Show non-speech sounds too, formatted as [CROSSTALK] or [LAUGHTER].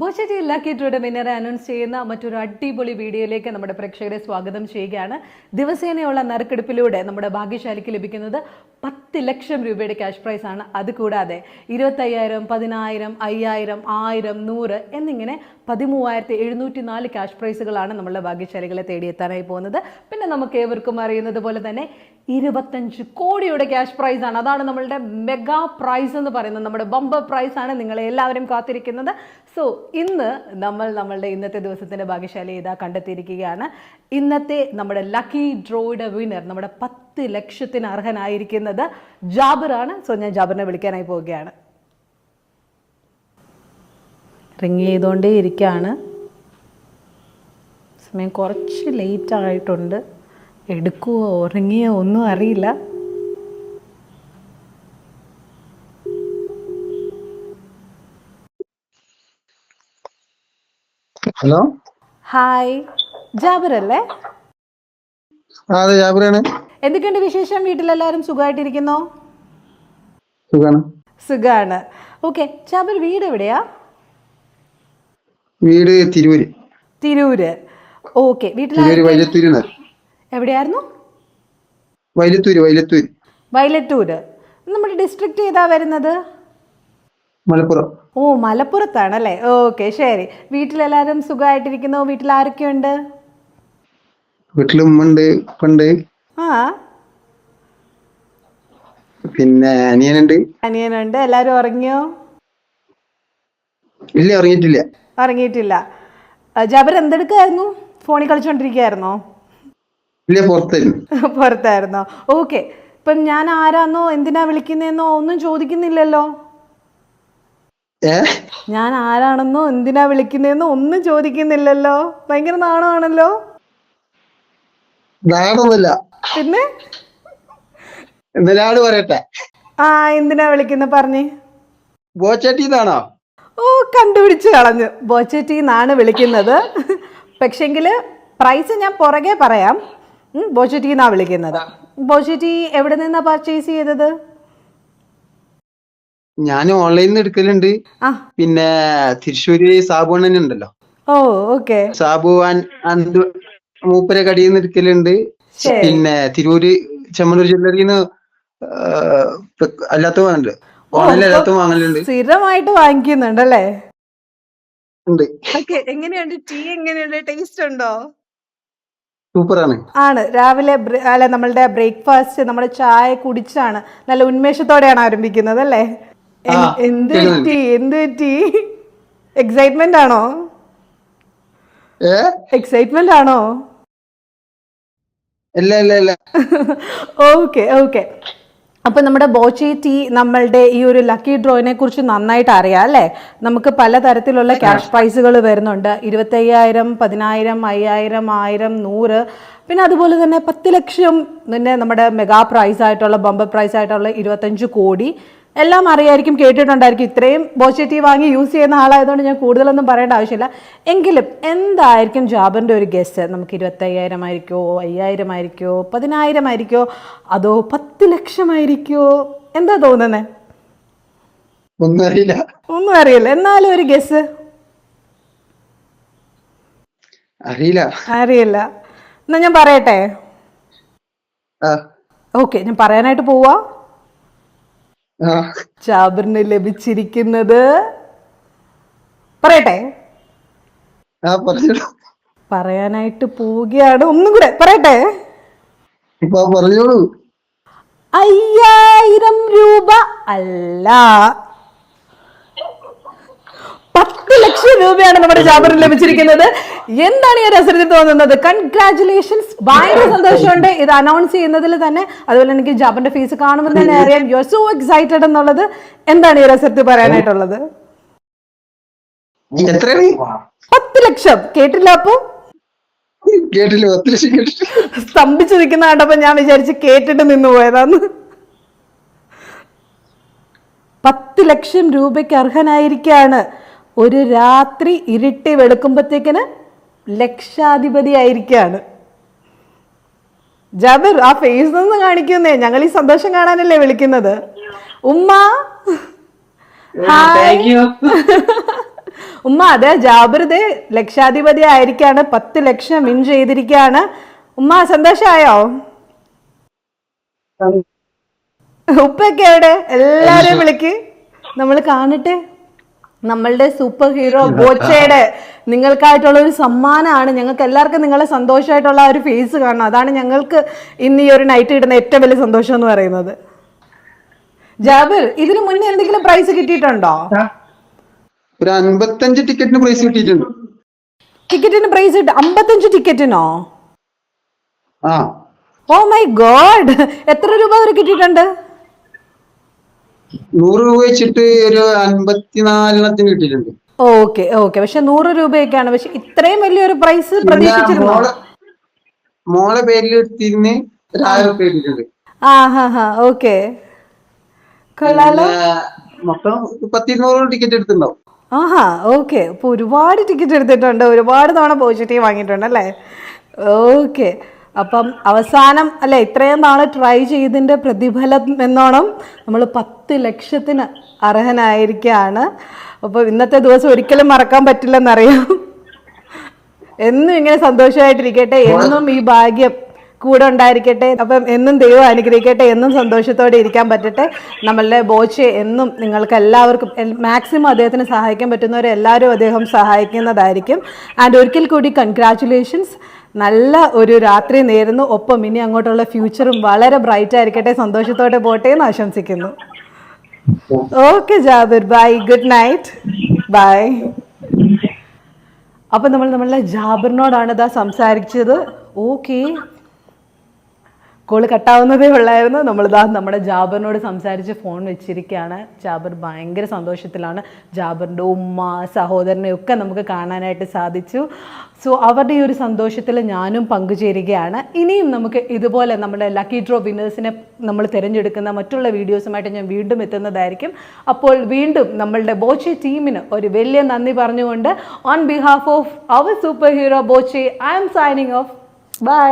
ബോച്ചറ്റി lucky ഡ്രോയുടെ വിന്നറെ announce ചെയ്യുന്ന മറ്റൊരു അടിപൊളി വീഡിയോയിലേക്ക് നമ്മുടെ പ്രേക്ഷകരെ സ്വാഗതം ചെയ്യുകയാണ്. ദിവസേനയുള്ള നറുക്കെടുപ്പിലൂടെ നമ്മുടെ ഭാഗ്യശാലിക്ക് ലഭിക്കുന്നത് പത്ത് ലക്ഷം രൂപയുടെ ക്യാഷ് പ്രൈസ് ആണ്. അതുകൂടാതെ ഇരുപത്തയ്യായിരം പതിനായിരം അയ്യായിരം ആയിരം നൂറ് എന്നിങ്ങനെ പതിമൂവായിരത്തി എഴുന്നൂറ്റി നാല് ക്യാഷ് പ്രൈസുകളാണ് നമ്മളുടെ ഭാഗ്യശാലികളെ തേടിയെത്താനായി പോകുന്നത്. പിന്നെ നമുക്ക് ഏവർക്കും അറിയുന്നത് പോലെ തന്നെ ഇരുപത്തഞ്ച് കോടിയുടെ ക്യാഷ് പ്രൈസ് ആണ്. അതാണ് നമ്മളുടെ മെഗാ പ്രൈസ് എന്ന് പറയുന്നത്. നമ്മുടെ ബമ്പർ പ്രൈസ് ആണ് നിങ്ങളെ എല്ലാവരും കാത്തിരിക്കുന്നത്. സോ ഇന്ന് നമ്മൾ നമ്മളുടെ ഇന്നത്തെ ദിവസത്തിന്റെ ഭാഗ്യശാലി ഇതാ കണ്ടെത്തിയിരിക്കുകയാണ്. ഇന്നത്തെ നമ്മുടെ ലക്കി ഡ്രോയുടെ വിന്നർ നമ്മുടെ പത്ത് ലക്ഷത്തിന് അർഹനായിരിക്കുന്നത് ജാബിറാണ് സോ ഞാൻ ജാബിറിനെ വിളിക്കാനായി പോവുകയാണ്. റിങ് ചെയ്തുകൊണ്ടേ ഇരിക്കുകയാണ് സമയം കുറച്ച് ലേറ്റ് ആയിട്ടുണ്ട്. എടുക്കുവോ ഉറങ്ങിയോ ഒന്നും അറിയില്ല. ഹലോ ഹായ് ജാബിർ അല്ലേ അതെ ജാബിറാണ്. എന്തൊക്കെയുണ്ട് വിശേഷം? വീട്ടിലെല്ലാരും സുഖമായിട്ടിരിക്കുന്നോ? സുഖാണ്. സുഖാണ്. ഓക്കെ ജാബിർ വീട് എവിടെയാ? വീട് തിരൂര്. തിരൂര്. ഓക്കെ വീട്ടിൽ വൈലത്തൂര് എവിടെയായിരുന്നു? വൈലത്തൂര് വൈലത്തൂര്. വയലത്തൂര് നമ്മുടെ ഡിസ്ട്രിക്ട് ഏതാ വരുന്നത്? മലപ്പുറം. ഓ മലപ്പുറത്താണല്ലേ? ഓക്കെ ശരി. വീട്ടിലെല്ലാവരും സുഖമായിട്ടിരിക്കുന്നു? വീട്ടിൽ ആരൊക്കെയുണ്ട് വീട്ടിൽ ഉമ്മണ്ട് ഉപ്പണ്ട് ആ. പിന്നെ അനിയനുണ്ട്. അനിയനുണ്ട്. എല്ലാരും ഉറങ്ങിയോ? ഇല്ല ഉറങ്ങിയിട്ടില്ല. ഉറങ്ങിയിട്ടില്ല. ആ, ജാബിർ എന്തെടുക്കായിരുന്നു? ഫോണിൽ കളിച്ചുകൊണ്ടിരിക്കുകയായിരുന്നോ ഇല്ല പുറത്തായിരുന്നു. [LAUGHS] പുറത്തായിരുന്നോ? ഓക്കെ. ഇപ്പം ഞാൻ ആരാന്നോ എന്തിനാ വിളിക്കുന്നതെന്നോ ഒന്നും ചോദിക്കുന്നില്ലല്ലോ. ഏ? ഞാൻ ആരാണെന്നോ എന്തിനാ വിളിക്കുന്നതെന്നോ ഒന്നും ചോദിക്കുന്നില്ലല്ലോ. ഭയങ്കര നാണമാണല്ലോ. നാടൊന്നുമില്ല പിന്നെ? എന്തിനാട് പറയട്ടെ. ആ എന്തിനാ വിളിക്കുന്നത് പറഞ്ഞേ? ബോച്ചട്ടിന്നാണോ? ഓ കണ്ടുപിടിച്ച് കളഞ്ഞു. ബോച്ചറ്റി എന്നാണ് വിളിക്കുന്നത്. പക്ഷെങ്കിൽ പ്രൈസ് ഞാൻ പുറകെ പറയാം. ബോച്ചേട്ടി എന്നാ വിളിക്കുന്നത്. ബോച്ചേട്ടി എവിടെ നിന്നാ പർച്ചേസ് ചെയ്തത്? ഞാൻ ഓൺലൈനിൽ നിന്ന് എടുക്കലുണ്ട്. പിന്നെ തൃശ്ശൂര് സാബു അണ്ണൻ ഉണ്ടല്ലോ ഓ ഓക്കെ. സാബു മൂപ്പരെ കടിയിൽ നിന്ന് എടുക്കലുണ്ട്. പിന്നെ തിരൂര് ചെമ്മനൂർ ജ്വല്ലറിയിൽ നിന്ന് അല്ലാത്ത വാങ്ങലുണ്ട്. ഓൺലൈനിൽ അല്ലാത്ത വാങ്ങലുണ്ട്. സ്ഥിരമായിട്ട് വാങ്ങിക്കുന്നുണ്ടല്ലേ ഉണ്ട്. ഓക്കെ എങ്ങനെയുണ്ട്? ടീ എങ്ങനെയുണ്ട്? ടേസ്റ്റ് ഉണ്ടോ? സൂപ്പറാണ്. ആണ്. രാവിലെ അല്ല നമ്മളുടെ ബ്രേക്ക്ഫാസ്റ്റ് നമ്മുടെ ചായ കുടിച്ചാണ് നല്ല ഉന്മേഷത്തോടെയാണ് ആരംഭിക്കുന്നത് അല്ലേ? എന്ത് ടീ പറ്റി എന്ത് പറ്റി എക്സൈറ്റ്മെന്റ് ആണോ? എക്സൈറ്റ്മെന്റ് ആണോ? ഓക്കെ ഓക്കെ അപ്പൊ നമ്മുടെ ബോച്ചി ടീ നമ്മളുടെ ഈ ഒരു ലക്കി ഡ്രോയിനെ കുറിച്ച് നന്നായിട്ട് അറിയാം അല്ലേ? നമുക്ക് പലതരത്തിലുള്ള ക്യാഷ് പ്രൈസുകൾ വരുന്നുണ്ട്. ഇരുപത്തയ്യായിരം പതിനായിരം അയ്യായിരം ആയിരം നൂറ്. പിന്നെ അതുപോലെ തന്നെ പത്ത് ലക്ഷം പിന്നെ നമ്മുടെ മെഗാ പ്രൈസ് ആയിട്ടുള്ള ബമ്പർ പ്രൈസ് ആയിട്ടുള്ള ഇരുപത്തഞ്ച് കോടി എല്ലാം അറിയായിരിക്കും കേട്ടിട്ടുണ്ടായിരിക്കും. ഇത്രയും പോസിറ്റീവ് വാങ്ങി യൂസ് ചെയ്യുന്ന ആളായതുകൊണ്ട് ഞാൻ കൂടുതലൊന്നും പറയേണ്ട ആവശ്യമില്ല. എങ്കിലും എന്തായിരിക്കും ജാബറിന്റെ ഒരു ഗസ്റ്റ് നമുക്ക് ഇരുപത്തയ്യായിരം ആയിരിക്കോ അയ്യായിരം ആയിരിക്കോ പതിനായിരം ആയിരിക്കോ അതോ പത്ത് ലക്ഷമായിരിക്കോ എന്താ തോന്നുന്നത് ഒന്നും അറിയില്ല. ഒന്നും അറിയില്ല. എന്നാലും ഒരു ഗസ് അറിയില്ല. അറിയില്ല. എന്നാ ഞാൻ പറയട്ടെ? ഓക്കെ ഞാൻ പറയാനായിട്ട് പോവാ. ജാബറിന് ലഭിച്ചിരിക്കുന്നത് പറയട്ടെ. പറയാനായിട്ട് പോവുകയാണ്. ഒന്നും കൂടെ പറയട്ടെ. പറഞ്ഞോളൂ അയ്യായിരം രൂപ അല്ല. പത്ത് ലക്ഷം രൂപയാണ് നമ്മുടെ ജാബറിന് ലഭിച്ചിരിക്കുന്നത്. എന്താണ് ഈ ഒരു അവസരത്തിൽ തോന്നുന്നത്? കൺഗ്രാചുലേഷൻസ് ഭയങ്കര സന്തോഷമുണ്ട്. ഇത് അനൗൺസ് ചെയ്യുന്നതിൽ തന്നെ. അതുപോലെ എനിക്ക് ജാബറിന്റെ ഫീസ് കാണുമ്പോൾ തന്നെ അറിയാം. യു ആർ സോ എക്സൈറ്റഡ് എന്നുള്ളത്. എന്താണ് ഈ ഒരു അവസരത്തിൽ പറയാനായിട്ടുള്ളത്? പത്ത് ലക്ഷം. കേട്ടില്ല അപ്പൊ? കേട്ടില്ല. പത്ത് ലക്ഷം കേട്ടില്ല. സ്തംഭിച്ചു നിൽക്കുന്ന കണ്ടപ്പോ ഞാൻ വിചാരിച്ച് കേട്ടിട്ട് നിന്ന് പോയതാന്ന്. പത്ത് ലക്ഷം രൂപയ്ക്ക് അർഹനായിരിക്കാണ്. ഒരു രാത്രി ഇരുട്ടി വെളുക്കുമ്പോഴത്തേക്കിന് ലക്ഷാധിപതി ആയിരിക്കാണ് ജാബിർ ആ ഫേസ് ഒന്ന് കാണിക്കുന്നേ. ഞങ്ങൾ ഈ സന്തോഷം കാണാനല്ലേ വിളിക്കുന്നത്? ഉമ്മ? [LAUGHS] ഉമ്മ അതെ ദേ ലക്ഷാധിപതി ആയിരിക്കാണ് പത്ത് ലക്ഷം വിൻ ചെയ്തിരിക്കുകയാണ്. ഉമ്മ സന്തോഷമായോ ഉപ്പൊക്കെ എവിടെ? എല്ലാരെയും വിളിക്ക്. നമ്മൾ കാണട്ടെ. നമ്മളുടെ സൂപ്പർ ഹീറോ ബോച്ചയുടെ നിങ്ങൾക്കായിട്ടുള്ള ഒരു സമ്മാനമാണ്. ഞങ്ങൾക്ക് എല്ലാവർക്കും നിങ്ങളെ സന്തോഷമായിട്ടുള്ള ഒരു ഫേസ് കാണണം. അതാണ് ഞങ്ങൾക്ക് ഇന്ന് ഈ ഒരു നൈറ്റ് ഇടുന്ന ഏറ്റവും വലിയ സന്തോഷം എന്ന് പറയുന്നത്. ജാബിർ ഇതിനു മുന്നേ എന്തെങ്കിലും പ്രൈസ് കിട്ടിയിട്ടുണ്ടോ? ഒരു അൻപത്തഞ്ച് ടിക്കറ്റിന് പ്രൈസ് കിട്ടിയിട്ടുണ്ട്. ടിക്കറ്റിന് പ്രൈസ് കിട്ടും. അമ്പത്തഞ്ച് ടിക്കറ്റിനോ ഓ മൈ ഗോഡ് എത്ര രൂപ വരെ കിട്ടിയിട്ടുണ്ട്? നൂറ് രൂപ വെച്ചിട്ട് ഒരു അൻപത്തിനാലെണ്ണത്തിന് കിട്ടിയിട്ടുണ്ട്. Okay okay. പക്ഷെ നൂറ് രൂപയൊക്കെയാണ്. പക്ഷെ ഇത്രയും വലിയൊരു പ്രൈസ് പ്രതീക്ഷിച്ചിരുന്നു? മോളെ പേരിൽ എടുത്തിരുന്ന് ഒരു ആയിരം റുപ്യ കിട്ടിയിട്ടുണ്ട്. ആ ഹാ ഹാ ഓക്കെ. കൊള്ളാലോ. മൊത്തം പത്തിരുന്നൂറ് ടിക്കറ്റ് എടുത്തിട്ടുണ്ടാവും. ആഹാ ഓക്കെ. അപ്പോൾ ഒരുപാട് ടിക്കറ്റ് എടുത്തിട്ടുണ്ട്. ഒരുപാട് തവണ പോസിറ്റീവ് വാങ്ങിയിട്ടുണ്ട് അല്ലേ? ഓക്കെ. അപ്പം അവസാനം അല്ലേ ഇത്രയും നാൾ ട്രൈ ചെയ്തതിന്റെ പ്രതിഫലം എന്നോണം നമ്മൾ പത്ത് ലക്ഷത്തിന് അർഹനായിരിക്കുകയാണ് അപ്പോൾ ഇന്നത്തെ ദിവസം ഒരിക്കലും മറക്കാൻ പറ്റില്ലെന്നറിയാം. എന്നും ഇങ്ങനെ സന്തോഷമായിട്ടിരിക്കട്ടെ എന്നും ഈ ഭാഗ്യം കൂടെ ഉണ്ടായിരിക്കട്ടെ അപ്പം എന്നും ദൈവം അനുഗ്രഹിക്കട്ടെ എന്നും സന്തോഷത്തോടെ ഇരിക്കാൻ പറ്റട്ടെ. നമ്മളുടെ ബോച്ചെ എന്നും നിങ്ങൾക്ക് എല്ലാവർക്കും മാക്സിമം അദ്ദേഹത്തിന് സഹായിക്കാൻ പറ്റുന്നവരെ എല്ലാവരും അദ്ദേഹം സഹായിക്കുന്നതായിരിക്കും. ആൻഡ് ഒരിക്കൽ കൂടി കൺഗ്രാറ്റുലേഷൻസ് നല്ല ഒരു രാത്രി നേരുന്നു. ഒപ്പം ഇനി അങ്ങോട്ടുള്ള ഫ്യൂച്ചറും വളരെ ബ്രൈറ്റ് ആയിരിക്കട്ടെ. സന്തോഷത്തോടെ പോട്ടെ എന്ന് ആശംസിക്കുന്നു. Okay Jabir bye. Good night. Bye. അപ്പം നമ്മൾ നമ്മളുടെ ജാബിറിനോടാണ് ഇതാ സംസാരിച്ചത്. ഓക്കെ. കോൾ കട്ടാവുന്നതേ ഉള്ളായിരുന്നു. നമ്മളിതാ നമ്മുടെ ജാബറിനോട് സംസാരിച്ച് ഫോൺ വെച്ചിരിക്കുകയാണ്. ജാബർ ഭയങ്കര സന്തോഷത്തിലാണ്. ജാബറിന്റെ ഉമ്മ സഹോദരനെ ഒക്കെ നമുക്ക് കാണാനായിട്ട് സാധിച്ചു. സോ അവരുടെ ഈ ഒരു സന്തോഷത്തിൽ ഞാനും പങ്കുചേരുകയാണ്. ഇനിയും നമുക്ക് ഇതുപോലെ നമ്മുടെ ലക്കി ഡ്രോ വിന്നേഴ്സിനെ നമ്മൾ തിരഞ്ഞെടുക്കുന്ന മറ്റുള്ള വീഡിയോസുമായിട്ട് ഞാൻ വീണ്ടും എത്തുന്നതായിരിക്കും. അപ്പോൾ വീണ്ടും നമ്മളുടെ ബോച്ചെ ടീമിന് ഒരു വലിയ നന്ദി പറഞ്ഞുകൊണ്ട് on behalf of our super hero Boche I'm signing off bye